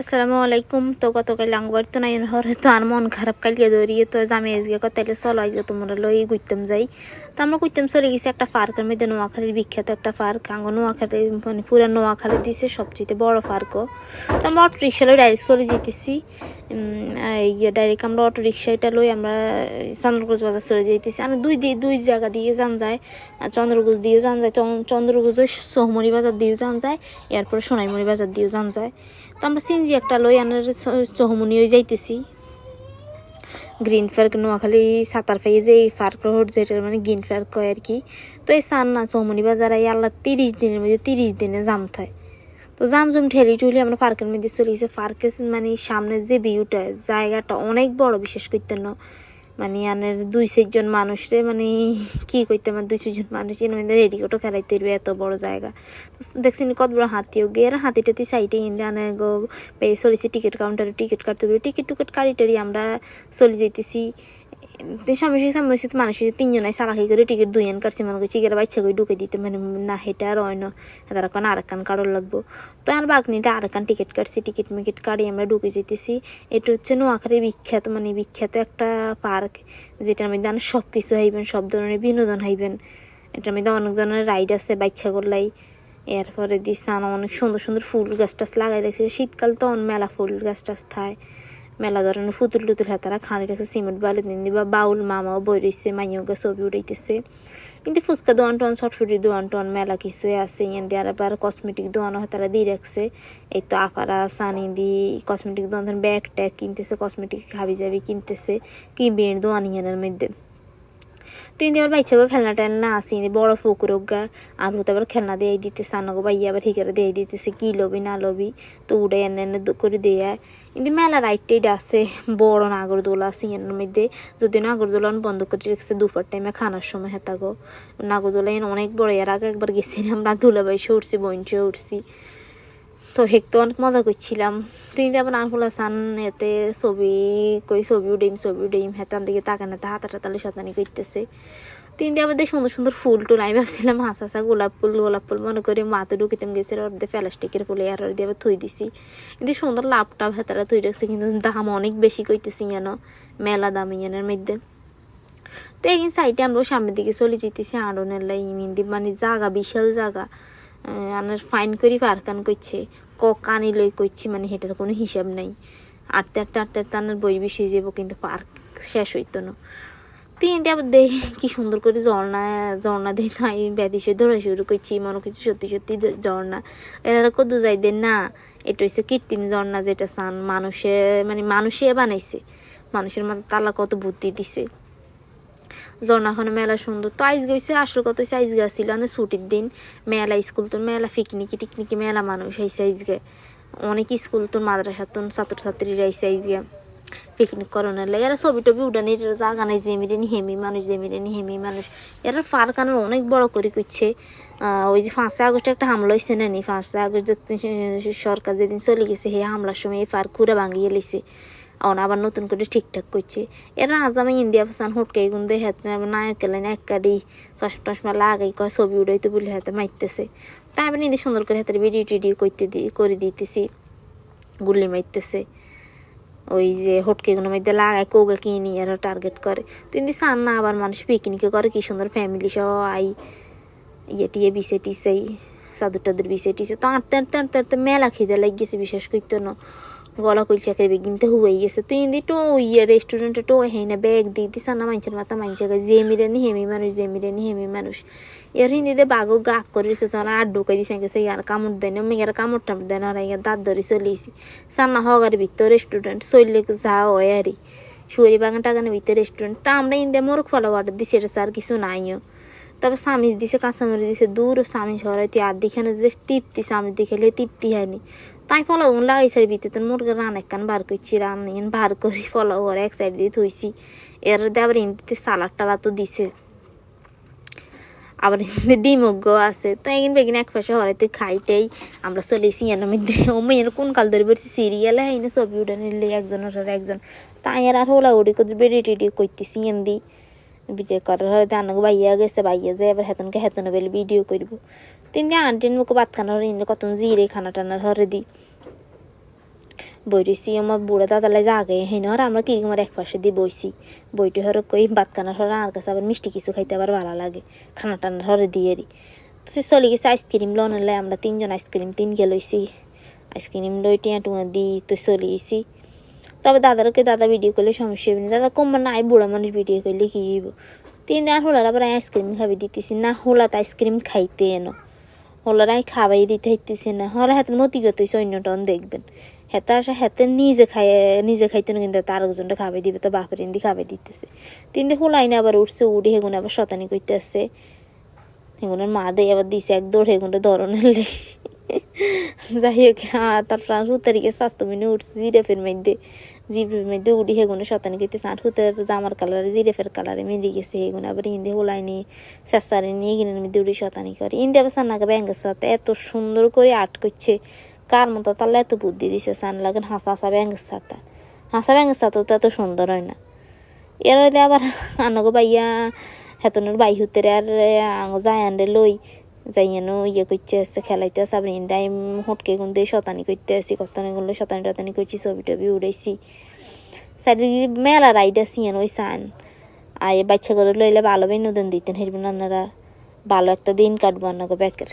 আসসালামু আলাইকুম। তো গতকাল আঙ্গবার তো নাই, হরে তো আর মন খারাপ কালকে ধরিয়ে তো জামে আজকে কতাইলে চলো আজকে তোমরা লই গুইতাম যাই। তো আমরা গুইতাম চলে গেছি একটা পার্কের মধ্যে নোয়াখালীর বিখ্যাত একটা পার্ক, আঙ্গ নোয়াখালী মানে পুরো নোয়াখালী দিছে সবচেয়ে বড় পার্কও তো আমরা অটো রিক্সা লই ডাইরেক্ট চলে যেতেছি ইয়ে ডাইরেক্ট আমরা অটো রিক্সাটা লই আমরা চন্দ্রগোজ বাজার চলে যেতেছি আর দুই দিয়ে দুই জায়গা দিয়ে যান যায়। আর চন্দ্রগোজ দিয়েও যান যায় চন্দ্রগোজ ওই সোহমরি বাজার দিয়েও যান যায়, এরপরে সোনাইমুড়ি বাজার দিয়েও যান যায়। তো আমরা সিনজি একটা লই আনার চহমনি হয়ে যাইতেছি। গ্রিন পার্ক নোয়াখালী, সাঁতার ফাইয়ে যে এই পার্ক রোড যেটার মানে গ্রিন পার্ক কয় আর কি। তো এই সান না চৌমনি বাজার এই আল্লাহ তিরিশ দিনের মধ্যে তিরিশ দিনে জাম থাকে তো জাম জুম ঠেলি টুলি আমরা পার্কের মধ্যে চলে গেছে পার্কের মানে সামনের যে ভিউটা জায়গাটা অনেক বড় বিশেষ করতে না মানে আনের দুই চারজন মানুষরে মানে কি করতে আমার দুই চারজন মানুষ রেডি করে খেলাইতে পারবে এত বড় জায়গা। দেখছি কত বড় হাতিও গিয়ে আর হাতি টাতি সাইডে ইন্দে আনে গো চলেছি টিকিট কাউন্টারে টিকিট কাটতে দেবে টিকিট টুকিট কাটি টারি আমরা চলে যেতেছি সামনে সামনে তো মানুষের তিনজনে চালাকি করে টিকিট দুইয়ান কাটছে, মনে করছি গেলে বাচ্চা করে ঢুকে দিতে মানে না হেটা আর না। তারা কারণ আরেকখান কারোর লাগবো। তো আর বাগনিটা আরেকখান টিকিট কাটছি, টিকিট মিকিট কাটি আমরা ঢুকে যেতেছি। এটা হচ্ছে নোয়াখালীর বিখ্যাত মানে বিখ্যাত একটা পার্ক, যেটার মধ্যে অনেক সব কিছু হাইবেন, সব ধরনের বিনোদন হাইবেন। এটার মধ্যে অনেক ধরনের রাইড আছে বাচ্চা করলাই। এরপরে দিচ্ছে অনেক সুন্দর সুন্দর ফুল গাছ টাছ লাগাই রাখছে। শীতকাল তো অন মেলা ফুল গাছ টাছ থায়। মেলা ধরনের ফুতুল টুতুল হাতারা খানি রাখছে সিমেন্ট বালু দিন দিবা, বাউল, মামাও বই রয়েছে মাইয়াও গা ছবি উড়াইতেছে কিন্তু ফুচকা দোয়ান টোয়ান ছটফুটি দোয়ান টোয়ান, মেলা কিছুই আছে। ইয়ান দিয়ে আবার কসমেটিক দোয়ানো তারা দিয়ে রাখছে। এই তো আপারা সানি দি কসমেটিক দোয়ান ব্যাগ ট্যাগ কিনতেছে কসমেটিক হাবি যাবি কিনতেছে, কি বেড় দোয়ান ইয়ানের মধ্যে। তুই আবার বাইচাগো খেলনা টেলনা আসি বড় পুকুর গা আর হতে আবার খেলনা দিয়ে দিতেছে, আনাগো বাইয়া আবার হিকারে দিয়ে দিতেছে, কি লবি না লবি, তো উড়ে এনে এনে করে দিয়ে। কিন্তু মেলা রাইট আছে, বড় নাগরদোলা আছে এর মধ্যে। যদি নাগরদোলা বন্ধ করে রেখেছে, দুপুর টাইমে খানার সময় হেতাগো নাগরদোলা অনেক বড়, এর আগে একবার গেছিলাম আমরা ধুলাবাইসে উঠছি বইনসে উঠছি তো হেকতে অনেক মজা করছিলাম। তুই আবার আনফুল হাসান এতে ছবি কই, ছবি উঠিম ছবি উঠিম হেতান দিকে তাকান এতে হাতা টাতালে শতানি করতেছে। তিন দিয়ে আবার সুন্দর সুন্দর ফুল টুল, আমি ভাবছিলাম হাসা হাসা গোলাপ ফুল গোলাপ ফুল, মনে করে মাথা ঢুকিতাম গেছে দিয়ে প্লাস্টিকের ফুলে আর দিয়ে আবার থই দিছি। কিন্তু সুন্দর লাভটা ভেতরে থই রাখছে, কিন্তু দাম অনেক বেশি কইতেছি যেন, মেলা দাম ইয়ানের মধ্যে। তো একদিন সাইডে আমরা সামনের দিকে চলে যেতেছি আড়নের লাই ইমিন্দি মানে জাগা বিশাল জাগা আনার ফাইন করি পারকান করছে ক কানি লই করছি মানে সেটার কোনো হিসাব নাই। আটতে আটতে আটতে আটতে আনার বই বেশি যাব কিন্তু পার্ক শেষ হইতো না। তুই এনতে আবার দেখ কি সুন্দর করে ঝর্ণা ঝর্ণা দিয়ে তো আমি ব্যাধিসে ধরে শুরু করছি মনে কিছু সত্যি সত্যি ঝর্ণা। এরা কত যাই দেন না, এটা হচ্ছে কৃত্রিম ঝর্ণা যেটা চান মানুষে মানে মানুষে বানাইছে। মানুষের মাথা তালা কত বুদ্ধি দিছে। ঝর্ণাখানে মেলা সুন্দর। তো আইজ গেছে, আসল কত হচ্ছে আইজ ছিল মানে ছুটির দিন। মেলা স্কুল তো মেলা পিকনিকি টিকনিকি মেলা মানুষ আইসে আইজগে অনেক স্কুল তো মাদ্রাসা তো ছাত্রছাত্রীরা আইসে আইজগে পিকনিক করানোর লাগে এরা ছবি টবি উঠানির জাগা নাই জেমিরে হেমি মানুষ, জেমিরে হেমি মানুষ। এরা ফারকানোর অনেক বড় করে করছে ওই যে পাঁচই আগস্টে একটা হামলা হয়েছে না নি? পাঁচই আগস্ট সরকার যেদিন চলে গেছে, সেই হামলার সময় এই পার্ক ঘুরে ভাঙিয়ে লেছে অন আবার নতুন করে ঠিকঠাক করছে। এরা আজ আমি ইন্ডিয়া পাসান হুটকে গুন দিয়ে, হাতে নায়ক এলেন এক কাডি চশমা টশমা লাগাই, কয় ছবি উড়াইতে বলে হাতে মারতেছে। তাই আমি নিজে সুন্দর করে হাতের ভিডিও টিডিও করতে দি, করে দিতেছি, গুলি মারতেছে। ওই যে হটকেগুলোর মধ্যে লাগায় কৌকে কিনি আর টার্গেট করে। কিন্তু সান না আবার মানুষ পিকনিকে করে, কি সুন্দর ফ্যামিলি সহ আই ইয়ে টিয়ে বিছে টিসেই চাদর টাদুর বিছে টিসে তো আঁটতে আঁটতে আঁটতে আঁটতে মেলা খিদে লাগ গেছে বিশেষ করতে না। গলা কইল চাকরি কিনতে হুয়ে গেছে। তুই ইন্দি টো ইয়ে রেস্টুরেন্টে টো হেই না ব্যাগ দিয়ে দিস না মানুষের মাথা মানুষের জেমিরে নি হেমি মানুষ জেমিরে নি হেমি মানুষ। এর হিন্দিতে বাঘও গাক করেছে তোরা আর ঢুকাই দিছে গেছে ইয়ার কামড় দেয় না মেয়ের কামড় টামড় দেয় না, আর ইয়ার দাঁত ধরে চলেছি সান্না হগার ভিতর রেস্টুরেন্ট চললে যা হয় আরই শুয়ারি বাগান টাগানের ভিতরে রেস্টুরেন্ট তা আমরা ইন্দিয়া মোরগ ফলো অর্ডার দিছি, এটা আর কিছু নাইও। তবে স্বামীজ দিছে, কাঁচামরিচ দিছে, দূর স্বামী সরাইতে আর দিখানে যে তৃপ্তি স্বামী দেখালে তৃপ্তি হয়নি। তাই ফলো লাগাইছে ভিতরে মুরগি রান একখান বার করছি রান বার করি ফলো ওর এক সাইড দিয়ে থইছি। এর আবার ইন্দিতে সালাদ টালা তো দিছে। আবার ইন্দি ডিমগ্গ আছে। তো এগিন বেগিন এক পাশে হরাইতে খাইতেই আমরা চলেছি এর মধ্যে। ও মেয়ের কোন কাল ধরে বেরছি সিরিয়ালে হাই না ছবি উঠে নিলে একজনের একজন। তাই আর আর হোলা উড়ি করে বেড়ে টেডি করতেছি এন্দি ভিডিও করার হরে দানকে বাইয়া গেছে বাইয়া যায় এবার হেতনকে হেতনে বেলে ভিডিও করব। তিন আন্টির মুখে ভাত খানার ইন্দে কত জিরে খানা টানা হরে দি বই রয়েছি আমার বুড়া দাদালে জাগে, হেন আর আমরা কীরকম এক পাশে দিয়ে বইছি। বইটি হরে কই, ভাত কানার হরে আর কাছে আবার মিষ্টি কিছু খাইতে আবার ভালো লাগে, খানা টানা হরে দিয়ে দি তো সে চলে গেছে আইসক্রিম লনলে আমরা তিনজন আইসক্রিম তিন গে লইছি। আইসক্রিম লই টিয়া টুয়া দি তো চলে গেছি। তবে দাদারকে দাদা ভিডিও করলে সমস্যা হবে না। দাদা কম নাই বুড়া মানুষ ভিডিও করলে কি তিন আর হোলার আবার আইসক্রিম খাবি দিতেছি, না হোলা তো আইসক্রিম খাইতে এনো। হোলার আই খাবাই দিতে হইতেছে না। হলে হাতের মতিগত হয়েছে অন্যটন দেখবেন। হেতা আসা হেতে নিজে খাই নিজে খাইতে না কিন্তু তার একজনটা খাবাই দিবে, তো বাপের ইন্দি খাবাই দিতেছে। তিন দিয়ে হোলাই না আবার উঠছে উঠে হেগুন আবার শতানি করতে আসছে হেগুনের মা দেয় আবার দিছে এক দৌড়, হেগুনটা ধরনের লেগে যাই হোক হ্যাঁ তারপর আর হুতারিকে স্বাস্থ্য মিনে উঠছে, জিরেফের মধ্যে জিরেফের মধ্যে উঠি হেগুনে শতানি করতেছে আর হুতের জামার কালারে, জিরেফের কালারে মিলে গেছে হেগুনে। আবার ইন্দি হোলাই নিয়ে চেষ্টারে নিয়ে গিনের মধ্যে উড়ি শতানি করে। ইন্দি আবার সান্নাকে ব্যাঙ্গের সাথে, এত সুন্দর করে আর্ট করছে। কার মতো তাহলে এত বুদ্ধি দিছে সান লাগেন হাসা হাসা ব্যাঙ্গের সাথে। হাসা ব্যাঙ্গের সাথে তো এত সুন্দর হয় না। এর হইলে আবার আনগো বাইয়া হেতনের বাই হুতেরে আর যায় আনরে লই যাইয়ানো ইয়ে করতে আসছে খেলাইতে আসছে আপনি দাই হটকে গুন দিয়ে শতানি করতে আসি কতানি গুলো শতানি টতানি করছি ছবি টবি উড়াইছি। সাইডে মেলা রাইড আসি এন ওই সান। আর বাচ্চা করে লইলে ভালো বিনোদন দিতেন, হেরবেন আপনারা ভালো একটা দিন কাটবো আপনাকে ব্যাকের